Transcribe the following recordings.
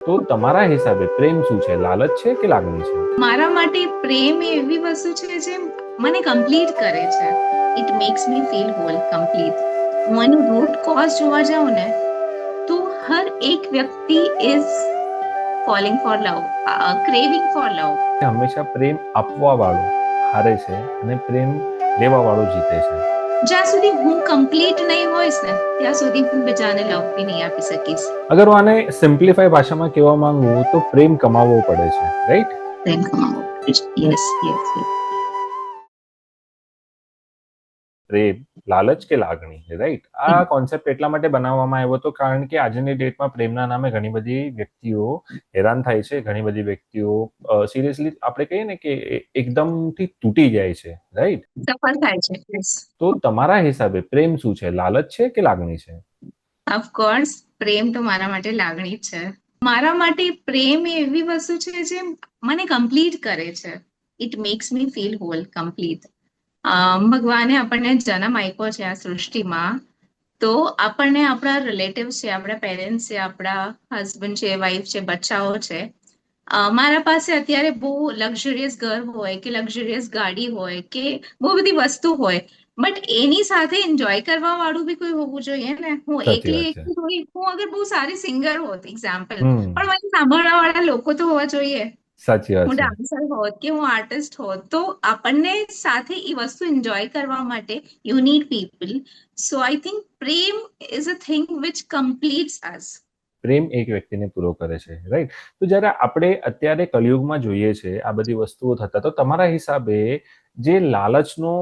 તો તમારા હિસાબે પ્રેમ શું છે? લાલચ છે કે લાગણી છે? મારા માટે પ્રેમ એ એવી વસ્તુ છે જે મને કમ્પ્લીટ કરે છે. It makes me feel whole complete હું એનું રૂટ કોઝ જોવા જાઉં ને તો હર એક વ્યક્તિ is falling for love craving for love હંમેશા પ્રેમ આપવા વાળો હારે છે અને પ્રેમ લેવા વાળો જીતે છે. જ્યાં સુધી હું કમ્પ્લીટ નહીં હોઈશ ને ત્યાં સુધી હું બીજાને લવ નહીં આપી શકીશ. અગર હું આને સિમ્પ્લિફાઈ ભાષામાં કહેવા માંગુ તો પ્રેમ કમાવવો પડે છે રાઈટ પ્રેમ કમાવો યસ યસ પ્રેમ લાલચ કે લાગણી રાઈટ આ કોન્સેપ્ટ એટલા માટે બનાવવામાં આવ્યો હતો કારણ કે આજની ડેટમાં પ્રેમના નામે ઘણી બધી વ્યક્તિઓ હેરાન થાય છે ઘણી બધી વ્યક્તિઓ સિરિયસલી આપણે કહીએ ને કે એકદમથી તૂટી જાય છે રાઈટ સફળ થાય છે તો તમારા હિસાબે પ્રેમ શું છે? લાલચ છે કે લાગણી છે? ઓફકોર્સ પ્રેમ તો મારા માટે લાગણી જ છે. મારા માટે પ્રેમ એ એવી વસ્તુ છે જે મને કમ્પ્લીટ કરે છે. It makes me feel whole complete ભગવાને આપણને જન્મ આપ્યો છે આ સૃષ્ટિમાં તો આપણને આપણા રિલેટિવ્સ છે આપણા પેરેન્ટ્સ છે આપણા હસબન્ડ છે વાઈફ છે બચ્ચાઓ છે મારા પાસે અત્યારે બહુ લક્ઝરિયસ ઘર હોય કે લક્ઝરિયસ ગાડી હોય કે બહુ બધી વસ્તુ હોય બટ એની સાથે એન્જોય કરવા વાળું બી કોઈ હોવું જોઈએ ને. હું એકલી એકલી હું અગર બહુ સારી સિંગર હોત એક્ઝામ્પલ પણ મને સાંભળવા વાળા લોકો તો હોવા જોઈએ. સાચી વાત હું ડાન્સર હોત કે હું આર્ટિસ્ટ હોત તો આપણને સાથે એ વસ્તુ એન્જોય કરવા માટે you need people so I think Prem is a thing which completes us પ્રેમ એક વ્યક્તિને પૂરો કરે છે રાઈટ તો જ્યારે આપણે અત્યારે કલયુગમાં જોઈએ છે આ બધી વસ્તુઓ થતા તો તમારા હિસાબે જે લાલચનો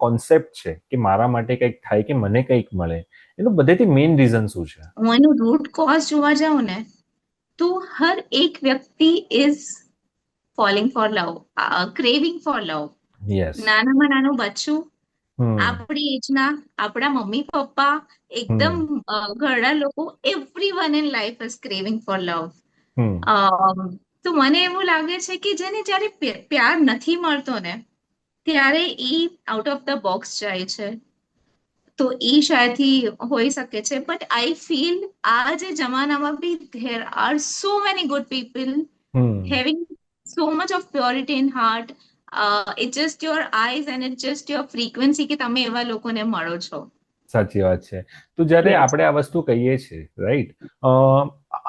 કોન્સેપ્ટ છે કે મારા માટે કંઈક થાય કે મને કંઈક મળે એનું બધેથી મેઇન રીઝન શું છે? હું એનું રૂટ કોઝ જોવા જાઉં ને તો હર એક વ્યક્તિ is falling for love craving for love નાનામાં નાનું બચ્ચું આપણી એજના આપણા મમ્મી પપ્પા એકદમ ઘણા લોકો everyone in life is craving for love તો મને એવું લાગે છે કે જેને જ્યારે પ્યાર નથી મળતો ને ત્યારે એ આઉટ ઓફ ધ બોક્સ જાય છે. તો એ શાયદથી હોઈ શકે છે. બટ આઈ ફીલ આ જે જમાનામાં be there are so many good people having so much of purity in heart. Uh, it's just your eyes and it's just your frequency કે તમે એવા લોકોને મળો છો. સાચી વાત છે. તો જ્યારે આપણે આ વસ્તુ કહીએ છીએ રાઈટ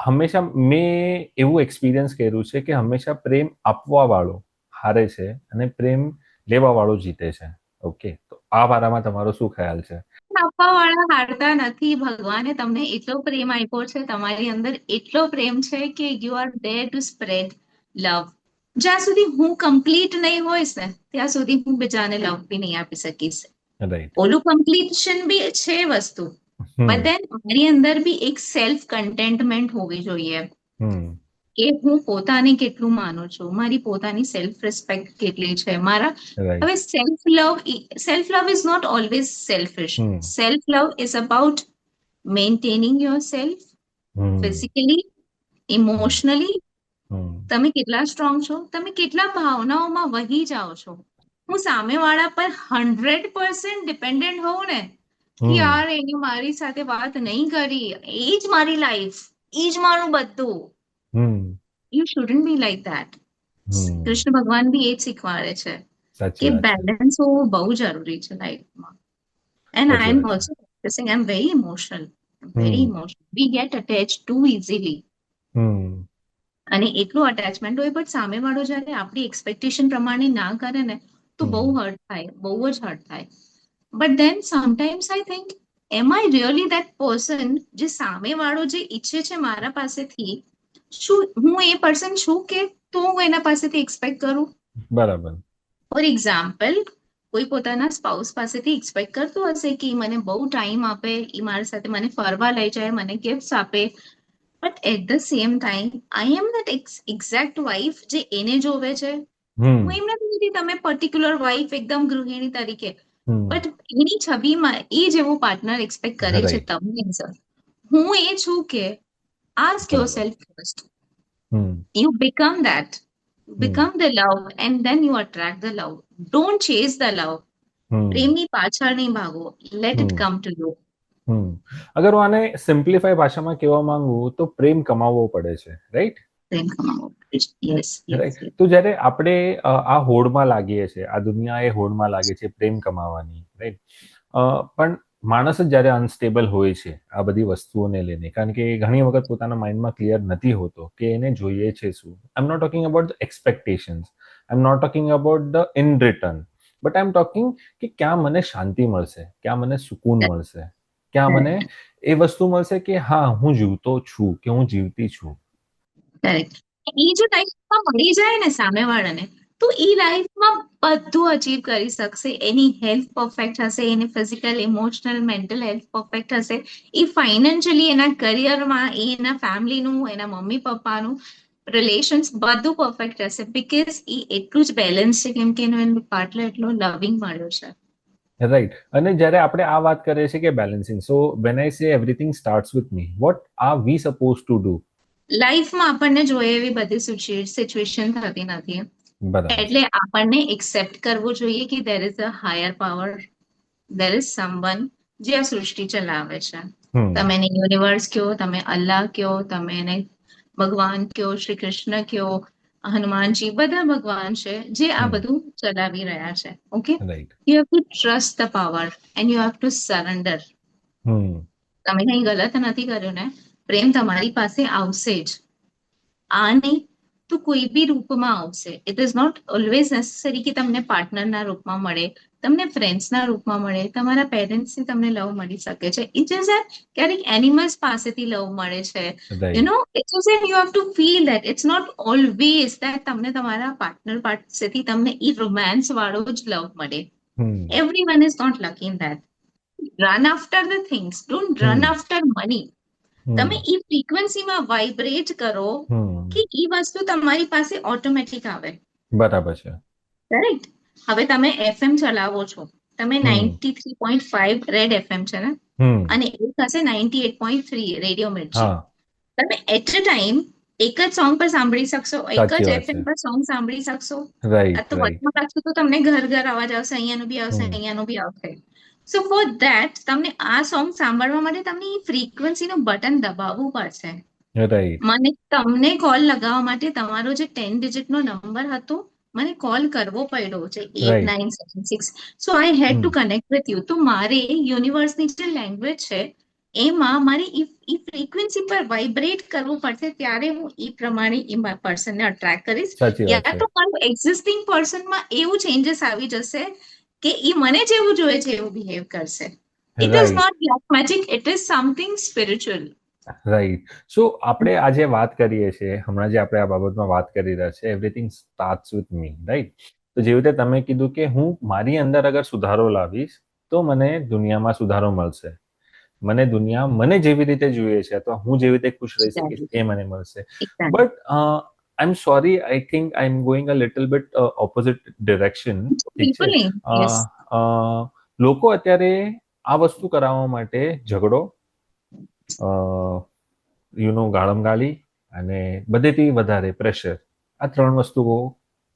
હંમેશા મેં એવું એક્સપિરિયન્સ કર્યું છે કે હંમેશા પ્રેમ આપવા વાળો હારે છે અને પ્રેમ લેવા વાળો જીતે છે. ઓકે તો આ બારામાં તમારો શું ખ્યાલ છે? આપવા વાળા હારતા નથી. ભગવાને તમને એટલો પ્રેમ આપ્યો છે તમારી અંદર એટલો પ્રેમ છે કે you are there to spread love જ્યાં સુધી હું કમ્પ્લીટ નહીં હોઈશ ને ત્યાં સુધી હું બીજાને લવ બી નહીં આપી શકીશ. ઓલું કમ્પ્લીશન બી છે વસ્તુ બટ દેન મારી અંદર બી એક સેલ્ફ કન્ટેન્ટમેન્ટ હોવી જોઈએ. કે હું પોતાને કેટલું માનું છું મારી પોતાની સેલ્ફ રિસ્પેક્ટ કેટલી છે મારા હવે self love self love is not always selfish. Self love is about maintaining yourself physically emotionally તમે કેટલા સ્ટ્રોંગ છો? તમે કેટલા ભાવનાઓમાં વહી જાઓ છો? હું સામેવાળા પર હંડ્રેડ પર્સન્ટ ડિપેન્ડન્ટ હોઉં ને કે યાર એને મારી સાથે વાત નહીં કરી. એ જ મારી લાઈફ એ જ મારું બધું. You shouldn't be like that Krishna ભગવાન બી એ જ શીખવાડે છે કે બેલેન્સ હોવું બહુ જરૂરી છે લાઈફમાં and I am also practising I am very emotional very. Emotional we get attach to easily અને એટલું અટેચમેન્ટ હોય બટ સામેવાળો જ્યારે આપણી એક્સપેક્ટેશન પ્રમાણે ના કરે ને તો. બહુ હર્ટ થાય બહુ જ હર્ટ થાય. But then sometimes I think am I really that person જે સામેવાળો જે ઈચ્છે છે મારા પાસેથી શું હું એ પર્સન છું કે તો હું એના પાસેથી એક્સપેક્ટ કરું? બરાબર. ફોર એક્ઝામ્પલ કોઈ પોતાના સ્પાઉસ પાસેથી એક્સપેક્ટ કરતું હશે કે મને બહુ ટાઈમ આપે એ મારી સાથે મને ફરવા લઈ જાય મને ગિફ્ટ આપે but at the same time I am that exact wife જે એને જોવે છે હમ હું એમ નથી કહેતી તમે પર્ટિક્યુલર વાઇફ એકદમ ગૃહિણી તરીકે હમ બટ એની છબીમાં એ જેવો પાર્ટનર એક્સપેક્ટ કરે છે Right. તમને સર હું એ છું કે આસ્ક યોર બરાબર. Self first hmm you become that. you become the love and then you attract the love. Don't chase the love. Hmm પ્રેમની પાછળ નહીં ભાગો let it Hmm. Come to you hmm અગર હું આને સિમ્પ્લિફાઈ ભાષામાં કહેવા માંગુ તો પ્રેમ કમાવવો પડે છે રાઈટ પ્રેમ કમાવવો તો જ્યારે આપણે આ હોડમાં લાગીએ છીએ આ દુનિયા એ હોડમાં લાગે છે પ્રેમ કમાવાની રાઈટ પણ માણસ જ જ્યારે અનસ્ટેબલ હોય છે આ બધી વસ્તુઓને લઈને કારણ કે ઘણી વખત પોતાના માઇન્ડમાં ક્લિયર નથી હોતો કે એને જોઈએ છે શું. I am not talking about the expectations I am not talking about the in return but I am talking કે ક્યાં મને શાંતિ મળશે ક્યાં મને સુકૂન મળશે. ક્યાં મને? એ વસ્તુ મળશે કે હા હું જીવતો છું કે હું જીવતી છું. એ જો લાઈફમાં મળી જાય ને સામેવાળાને તો એ લાઈફમાં બધું અચીવ કરી શકશે. એની હેલ્થ પરફેક્ટ હશે એની physical emotional mental health perfect હશે. એ ફાઇનાન્શિયલી એના કરિયરમાં એ એના ફેમિલીનું એના મમ્મી પપ્પાનું રિલેશન્સ બધું પરફેક્ટ હશે. બીકોઝ એ એટલું જ બેલેન્સ છે કેમ કે એનો એનો પાર્ટનર એટલો લવિંગ મળ્યો છે. રાઈટ અને જ્યારે આપણે આ વાત કરીએ છીએ કે balancing so when I say everything starts with me what are we suppose to do લાઈફમાં આપણને જોઈએ એવી બધી સિચ્યુએશન થતી નથી. એટલે આપણને એક્સેપ્ટ કરવું જોઈએ કે there is a higher power there is someone જે આ સૃષ્ટિ ચલાવે છે. તમે એને યુનિવર્સ કયો તમે અલ્લાહ કયો તમે એને ભગવાન કયો શ્રી કૃષ્ણ કયો હનુમાનજી બધા ભગવાન છે જે આ બધું ચલાવી રહ્યા છે. Okay you have to trust the power and you have to surrender તમે કઈ ગલત નથી કર્યું ને પ્રેમ તમારી પાસે આવશે જ. આ નહીં તો કોઈ બી રૂપમાં આવશે. It is not always necessary કે તમને પાર્ટનરના રૂપમાં મળે તમને ફ્રેન્ડ્સના રૂપમાં મળે તમારા પેરેન્ટ્સની તમને લવ મળી શકે છે. ઇટ ઇઝ એટ ક્યારેક એનિમલ્સ પાસેથી લવ મળે છે. You know it is at you have to feel that it's not always that તમને તમારા પાર્ટનર પાસેથી તમને ઈ રોમાન્સ વાળો જ લવ મળે. Everyone is not lucky in that run after the things don't run after money તમે એ ફ્રીક્વન્સીમાં vibrate કરો. કે એ વસ્તુ તમારી પાસે ઓટોમેટિક આવે. બરાબર છે. કરેક્ટ હવે તમે એફએમ ચલાવો છો. તમે ninety three point five red FM છે ને? અને એક હશે ninety eight point three radio Mirchi તમે એટ અ ટાઈમ એક જ સોંગ પર સાંભળી શકશો એક જ એફએમ પર સોંગ સાંભળી શકશો. તો વચમાં રાખશો તો તમને ઘર ઘર અવાજ આવશે અહીંયાનું બી આવશે અહીંયાનું બી આવશે. સો ફોર ધેટ તમને આ સોંગ સાંભળવા માટે તમને એ ફ્રીક્વન્સીનું બટન દબાવવું પડશે. મને તમને કોલ લગાવવા માટે તમારો જે ટેન ડિજિટનો નંબર હતો મને કોલ કરવો પડ્યો છે at nine seven six so I had to connect with you તો મારે યુનિવર્સની જે લેંગ્વેજ છે એમાં મારે ઈ ફ્રીક્વન્સી પર વાઇબ્રેટ કરવું પડશે ત્યારે હું એ પ્રમાણે એ પર્સનને અટ્રેક્ટ કરીશ. યા તો મારું એક્ઝિસ્ટિંગ પર્સનમાં એવું ચેન્જીસ આવી જશે કે એ મને જેવું જોઈએ છે એવું બિહેવ કરશે. It is not black magic it is something spiritual right so આપણે આજે વાત કરીએ છીએ હમણાં જે આપણે આ બાબતમાં વાત કરી રહ્યા છે everything starts with me right તો જેવી રીતે તમે કીધું કે હું મારી અંદર અગર સુધારો લાવીશ તો મને દુનિયામાં સુધારો મળશે. મને દુનિયા મને જેવી રીતે જોઈએ છે અથવા હું જેવી રીતે ખુશ રહી શકીશ એ મને મળશે. But I am sorry I think I am going a little bit opposite direction લોકો અત્યારે આ વસ્તુ કરાવવા માટે ઝઘડો યુ નો ગાળમ ગાળી અને બધેથી વધારે પ્રેશર આ ત્રણ વસ્તુઓ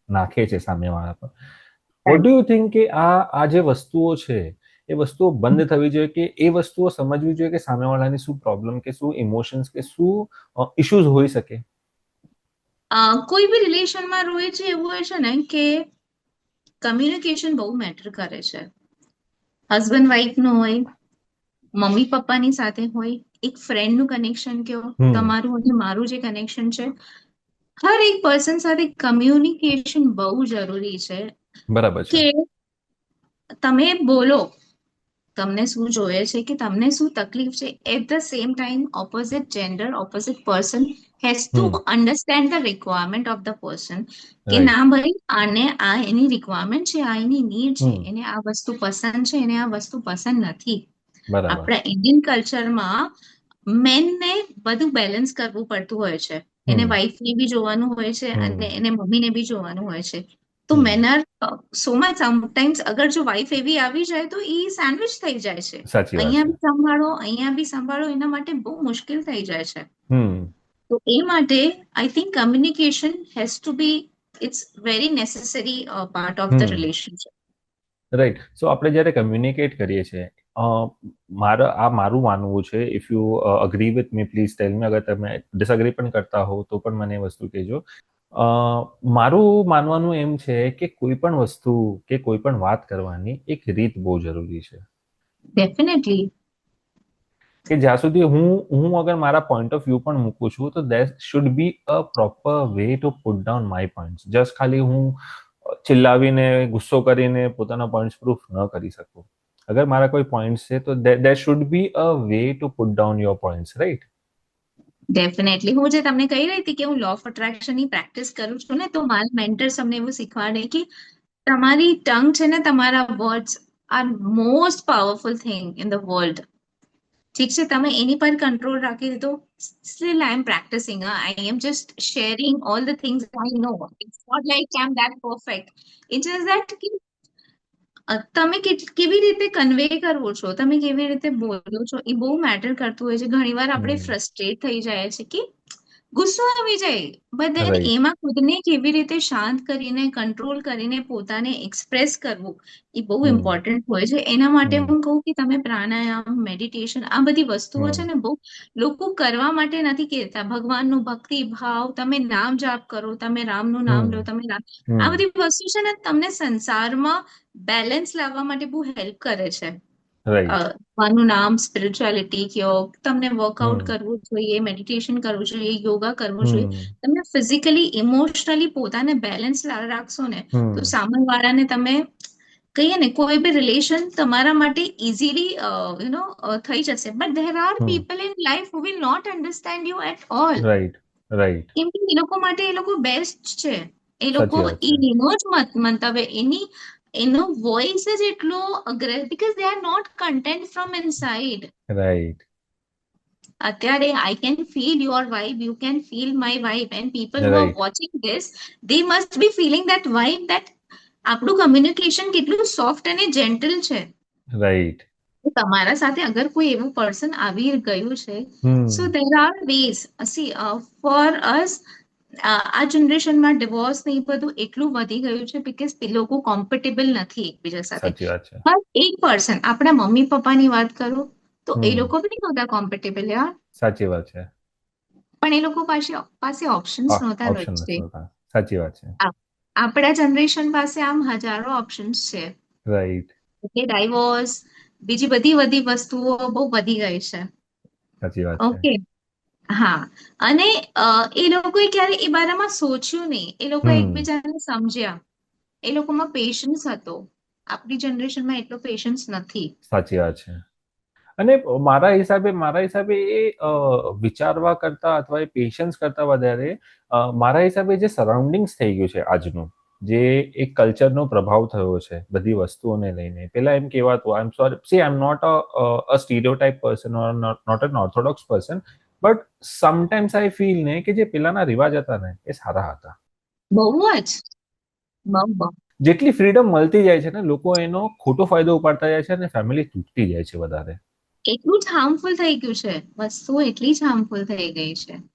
નાખે છે સામેવાળા પર. વોટ ડુ યુ થિંક કે આ આ જે વસ્તુઓ છે એ વસ્તુઓ બંધ થવી જોઈએ કે એ વસ્તુઓ સમજવી જોઈએ કે સામેવાળાની શું પ્રોબ્લેમ કે શું ઇમોશન્સ કે શું ઇશ્યુઝ હોઈ શકે? કોઈ બી રિલેશનમાં રોય છે એવું હોય છે ને કે કમ્યુનિકેશન બહુ મેટર કરે છે. હસબન્ડ વાઈફનું હોય મમ્મી પપ્પાની સાથે હોય એક ફ્રેન્ડનું કનેક્શન કયો? તમારું અને મારું જે કનેક્શન છે. હર એક પર્સન સાથે કમ્યુનિકેશન બહુ જરૂરી છે. બરાબર કે તમે બોલો તમને શું જોઈએ છે કે તમને શું તકલીફ છે? At the same time opposite gender opposite person has to understand the requirement of the person કે ના ભાઈ આને આ એની રિક્વાયરમેન્ટ છે આ એની નીડ છે એને આ વસ્તુ પસંદ છે એને આ વસ્તુ પસંદ નથી. આપણા ઇન્ડિયન કલ્ચરમાં મેનને બધું બેલેન્સ કરવું પડતું હોય છે. એને વાઈફને બી જોવાનું હોય છે અને એને મમ્મીને બી જોવાનું હોય છે. તો men are so much sometimes અગર જો વાઈફ એવી આવી જાય તો એ સેન્ડવિચ થઈ જાય છે. અહીંયા બી સંભાળો અહીંયા બી સંભાળો એના માટે બહુ મુશ્કેલ થઈ જાય છે. તો એ માટે I think communication has to be it's very necessary part of the relationship right so આપણે જ્યારે કમ્યુનિકેટ કરીએ છીએ મારા આ મારું માનવું છે if you agree with me please tell me અગર તમે ડિસઅગ્રી પણ કરતા હો તો પણ મને એ વસ્તુ કહેજો. મારું માનવાનું એમ છે કે કોઈ પણ વસ્તુ કે કોઈ પણ વાત કરવાની એક રીત બહુ જરૂરી છે. ડેફિનેટલી કે જ્યાં સુધી હું હું અગર મારા પોઈન્ટ ઓફ વ્યૂ પણ મૂકું છું તો that should be a proper way to put down my point just ખાલી હું ચિલ્લાવીને, ગુસ્સો કરીને પોતાના પોઈન્ટ્સ પ્રૂફ ન કરી શકું. અગર મારા કોઈ પોઈન્ટ્સ છે, તો there should be a way to put down your points right definitely હું જે તમને કહી રહી હતી કે હું લો ઓફ અટ્રેક્શનની પ્રેક્ટિસ કરું છું ને, તો મારા મેન્ટર્સ અમને એવું શીખવાડે કે તમારી ટંગ છે ને, તમારા words are most powerful thing in the world ઠીક છે તમે એની પર કંટ્રોલ રાખી દીધો. Still I am practicing I am just sharing all the things I know it's not like I am that perfect it just that કે તમે કેવી રીતે કન્વે કરવો છો? તમે કેવી રીતે બોલો છો? એ બહુ મેટર કરતું હોય છે. ઘણીવાર આપણે ફ્રસ્ટ્રેટ થઈ જાય છે કે ગુસ્સો આવી જાય. બટ એમાં ખુદને કેવી રીતે શાંત કરીને કંટ્રોલ કરીને પોતાને એક્સપ્રેસ કરવું એ બહુ ઇમ્પોર્ટન્ટ હોય છે. એના માટે હું કહું કે તમે પ્રાણાયામ મેડિટેશન આ બધી વસ્તુઓ છે ને બહુ લોકો કરવા માટે નથી કહેતા. ભગવાનનું ભક્તિ ભાવ તમે નામ જાપ કરો તમે રામનું નામ લો તમે આ બધી વસ્તુ છે ને તમને સંસારમાં બેલેન્સ લાવવા માટે બહુ હેલ્પ કરે છે. ભગવાનનું નામ સ્પિરિચ્યુઆલિટી કયો તમને વર્કઆઉટ કરવું જોઈએ મેડિટેશન કરવું જોઈએ યોગા કરવું જોઈએ. તમે ફિઝિકલી ઇમોશનલી પોતાને બેલેન્સ રાખશો ને તો સામેવાળાને તમે કહીએ ને કોઈ બી રિલેશન તમારા માટે ઇઝીલી યુ નો થઈ જશે. But there are people in life who will not understand you at all right right કેમ કે એ લોકો માટે એ લોકો બેસ્ટ છે. એ લોકો એનો જ મંતવ્ય એની એનો વોઇસ જ એટલો aggressive because they are not content from inside right અત્યારે I can feel your vibe you can feel my vibe and people who are watching this they must be feeling that vibe that આપણું communication કેટલું soft અને gentle છે. Right તમારા સાથે અગર કોઈ એવું પર્સન આવી ગયું છે so there are ways see for us આ જનરેશનમાં ડિવોર્સ ને એ બધું એટલું વધી ગયું છે બીકોઝ લોકો કોમ્પેટેબલ નથી એકબીજા સાથે. એક પર્સન આપણા મમ્મી પપ્પાની વાત કરું તો એ લોકો પણ નહોતા કોમ્પેટેબલ યાર સાચી વાત છે. પણ એ લોકો પાસે પાસે ઓપ્શન્સ નહોતા વચ્ચે સાચી વાત છે. આપણા જનરેશન પાસે આમ હજારો ઓપ્શન્સ છે. રાઈટ એટલે ડાયવોર્સ બીજી બધી બધી વસ્તુઓ બહુ વધી ગઈ છે. સાચી વાત ઓકે હા. અને એ લોકોએ ક્યારે એ બારામાં સોચ્યું નહીં. એ લોકો એકબીજાને સમજ્યા. એ લોકોમાં પેશન્સ હતો. આપણી જનરેશનમાં એટલો પેશન્સ નથી. સાચી વાત છે. અને મારા હિસાબે મારા હિસાબે એ વિચારવા કરતા અથવા એ પેશન્સ કરતા વધારે મારા હિસાબે જે સરાઉન્ડિંગ્સ થઈ ગયું છે આજનું જે એક કલ્ચરનો પ્રભાવ થયો છે બધી વસ્તુઓને લઈને. પેલા એમ કહેવાતું I am sorry see I am not a stereotype person or not an orthodox person but sometimes I feel ને કે જે પેલાના રિવાજ હતા ને એ સારા હતા. બહુ જ? જેટલી ફ્રીડમ મળતી જાય છે ને લોકો એનો ખોટો ફાયદો ઉપાડતા જાય છે અને ફેમિલી તૂટતી જાય છે વધારે. એટલું જ હાર્મફુલ થઈ ગયું છે. વસ્તુ એટલી જ હાર્મફુલ થઈ ગઈ છે.